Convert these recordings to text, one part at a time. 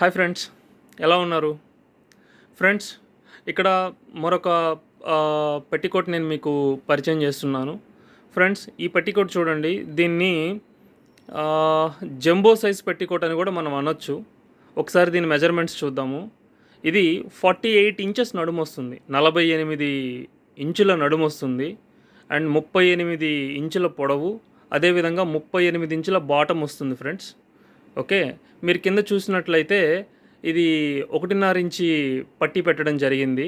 Hi friends ఎలా ఉన్నారు? Friends ఇక్కడ మరొక పెట్టికోట్ నేను మీకు పరిచయం చేస్తున్నాను. ఫ్రెండ్స్ ఈ పెట్టికోట్ చూడండి దీన్ని జంబో సైజ్ పెట్టికోట్ అని కూడా మనం అనొచ్చు. ఒకసారి దీని మెజర్మెంట్స్ చూద్దాము. ఇది ఫార్టీ ఎయిట్ ఇంచెస్ నడుము వస్తుంది. నలభై ఎనిమిది ఇంచుల నడుము వస్తుంది. అండ్ ముప్పై ఎనిమిది ఇంచుల పొడవు. అదేవిధంగా ముప్పై ఎనిమిది ఇంచుల బాటమ్ వస్తుంది ఫ్రెండ్స్. ఓకే? మీరు కింద చూసినట్లయితే ఇది ఒకటిన్నర ఇంచి పట్టి పెట్టడం జరిగింది.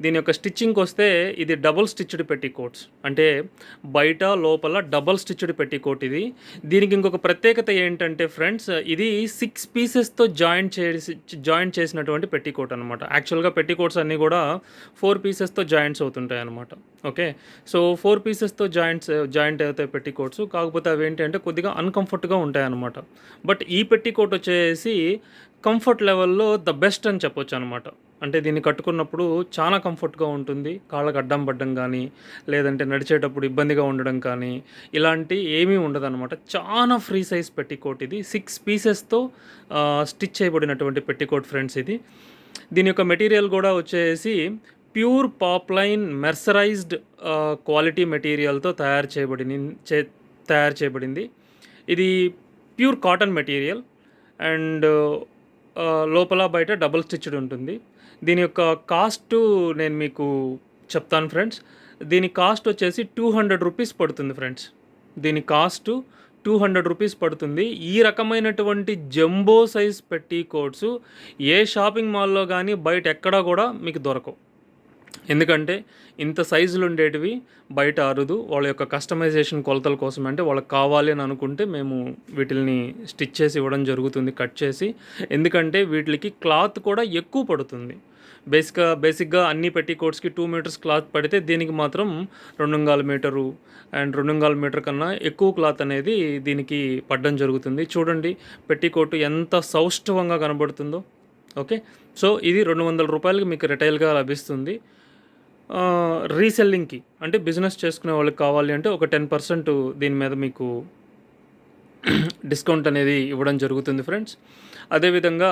దీని యొక్క స్టిచ్చింగ్కి వస్తే ఇది డబుల్ స్టిచ్డ్ పెట్టి కోట్స్. అంటే బయట లోపల డబుల్ స్టిచ్డ్ పెట్టి కోట్ ఇది. దీనికి ఇంకొక ప్రత్యేకత ఏంటంటే ఫ్రెండ్స్ ఇది సిక్స్ పీసెస్తో జాయింట్ చేసి జాయింట్ చేసినటువంటి పెట్టి కోట్ అనమాట యాక్చువల్గా పెట్టి కోట్స్ అన్నీ కూడా ఫోర్ పీసెస్తో జాయింట్స్ అవుతుంటాయి అనమాట ఓకే? సో ఫోర్ పీసెస్తో జాయింట్స్ జాయింట్ అవుతాయి పెట్టి కోట్స్. కాకపోతే అవి ఏంటంటే కొద్దిగా అన్కంఫర్ట్గా ఉంటాయి అనమాట బట్ ఈ పెట్టి కోట్ వచ్చేసి కంఫర్ట్ లెవెల్లో ద బెస్ట్ అని చెప్పొచ్చు అనమాట అంటే దీన్ని కట్టుకున్నప్పుడు చాలా కంఫర్ట్గా ఉంటుంది. కాళ్ళకు అడ్డం పడ్డం కానీ లేదంటే నడిచేటప్పుడు ఇబ్బందిగా ఉండడం కానీ ఇలాంటి ఏమీ ఉండదన్నమాట. చాలా ఫ్రీ సైజ్ పెట్టికోట్ ఇది. సిక్స్ పీసెస్తో స్టిచ్ చేయబడినటువంటి పెట్టికోట్ ఫ్రెండ్స్ ఇది. దీని యొక్క మెటీరియల్ కూడా వచ్చేసి ప్యూర్ పాప్లైన్ మెర్సరైజ్డ్ క్వాలిటీ మెటీరియల్తో తయారు చేయబడింది చే తయారు చేయబడింది. ఇది ప్యూర్ కాటన్ మెటీరియల్ అండ్ లోపల బయట డబుల్ స్టిచ్డ్ ఉంటుంది. దీని యొక్క కాస్ట్ నేను మీకు చెప్తాను ఫ్రెండ్స్ దీని కాస్ట్ వచ్చేసి టూ హండ్రెడ్ రూపీస్ పడుతుంది ఫ్రెండ్స్ దీని కాస్ట్ టూ హండ్రెడ్ రూపీస్ పడుతుంది. ఈ రకమైనటువంటి జంబో సైజ్ పెట్టి కోట్స్ ఏ షాపింగ్ మాల్లో కానీ బయట ఎక్కడా కూడా మీకు దొరకవు. ఎందుకంటే ఇంత సైజులు ఉండేటివి బయట అరుదు వాళ్ళ యొక్క కస్టమైజేషన్ కొలతల కోసం అంటే వాళ్ళకి కావాలి అని అనుకుంటే మేము వీటిల్ని స్టిచ్ చేసి ఇవ్వడం జరుగుతుంది కట్ చేసి. ఎందుకంటే వీటికి క్లాత్ కూడా ఎక్కువ పడుతుంది. బేసిక్గా బేసిక్గా అన్ని పెట్టి కోట్స్కి టూ మీటర్స్ క్లాత్ పడితే దీనికి మాత్రం రెండుంగాల మీటరు అండ్ రెండుంగాల మీటర్ కన్నా ఎక్కువ క్లాత్ అనేది దీనికి పడడం జరుగుతుంది. చూడండి పెట్టికోట్ ఎంత సౌష్ఠవంగా కనబడుతుందో. ఓకే? సో ఇది రెండు వందల రూపాయలకి మీకు రిటైల్గా లభిస్తుంది. రీసెల్లింగ్కి అంటే బిజినెస్ చేసుకునే వాళ్ళకి కావాలి అంటే ఒక టెన్ పర్సెంట్ దీని మీద మీకు డిస్కౌంట్ అనేది ఇవ్వడం జరుగుతుంది ఫ్రెండ్స్ అదేవిధంగా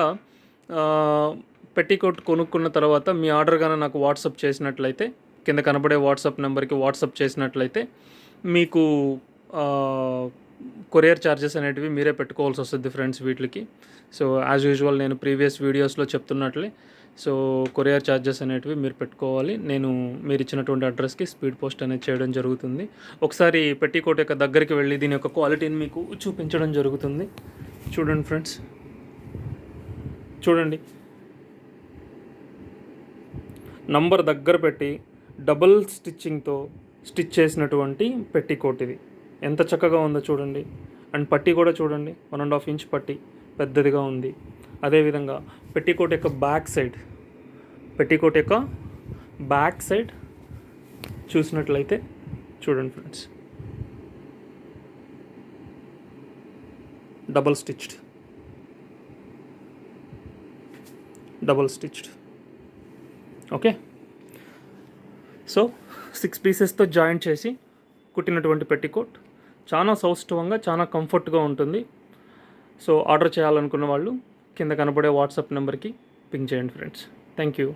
పెట్టికోట్ కొనుక్కున్న తర్వాత మీ ఆర్డర్ కానీ నాకు వాట్సాప్ చేసినట్లయితే కింద కనబడే వాట్సాప్ నెంబర్కి వాట్సాప్ చేసినట్లయితే మీకు కొరియర్ ఛార్జెస్ అనేటివి మీరే పెట్టుకోవాల్సి వస్తుంది ఫ్రెండ్స్ వీటికి. సో యాజ్ యూజువల్ నేను ప్రీవియస్ వీడియోస్లో చెప్తున్నట్లే సో కొరియర్ ఛార్జెస్ అనేటివి మీరు పెట్టుకోవాలి. నేను మీరు ఇచ్చినటువంటి అడ్రస్కి స్పీడ్ పోస్ట్ అనేది చేయడం జరుగుతుంది. ఒకసారి పెట్టికోట యొక్క దగ్గరికి వెళ్ళి దీని యొక్క క్వాలిటీని మీకు చూపించడం జరుగుతుంది. చూడండి ఫ్రెండ్స్. చూడండి. నంబర్ దగ్గర పెట్టి డబుల్ స్టిచ్చింగ్తో స్టిచ్ చేసినటువంటి పెట్టికోట్ ఇది. ఎంత చక్కగా ఉందో చూడండి. అండ్ పట్టి కూడా చూడండి. వన్ అండ్ హాఫ్ ఇంచ్ పట్టి. పెద్దదిగా ఉంది. అదేవిధంగా పెట్టికోట్ యొక్క బ్యాక్ సైడ్ పెట్టికోట్ యొక్క బ్యాక్ సైడ్ చూసినట్లయితే చూడండి friends double stitched double stitched okay so six పీసెస్తో joint చేసి కుట్టినటువంటి పెట్టికోట్. చాలా సౌష్ఠవంగా చాలా కంఫర్ట్గా ఉంటుంది. సో ఆర్డర్ చేయాలనుకున్న వాళ్ళు కింద కనబడే వాట్సాప్ నెంబర్కి పింక్ చేయండి ఫ్రెండ్స్. Thank you.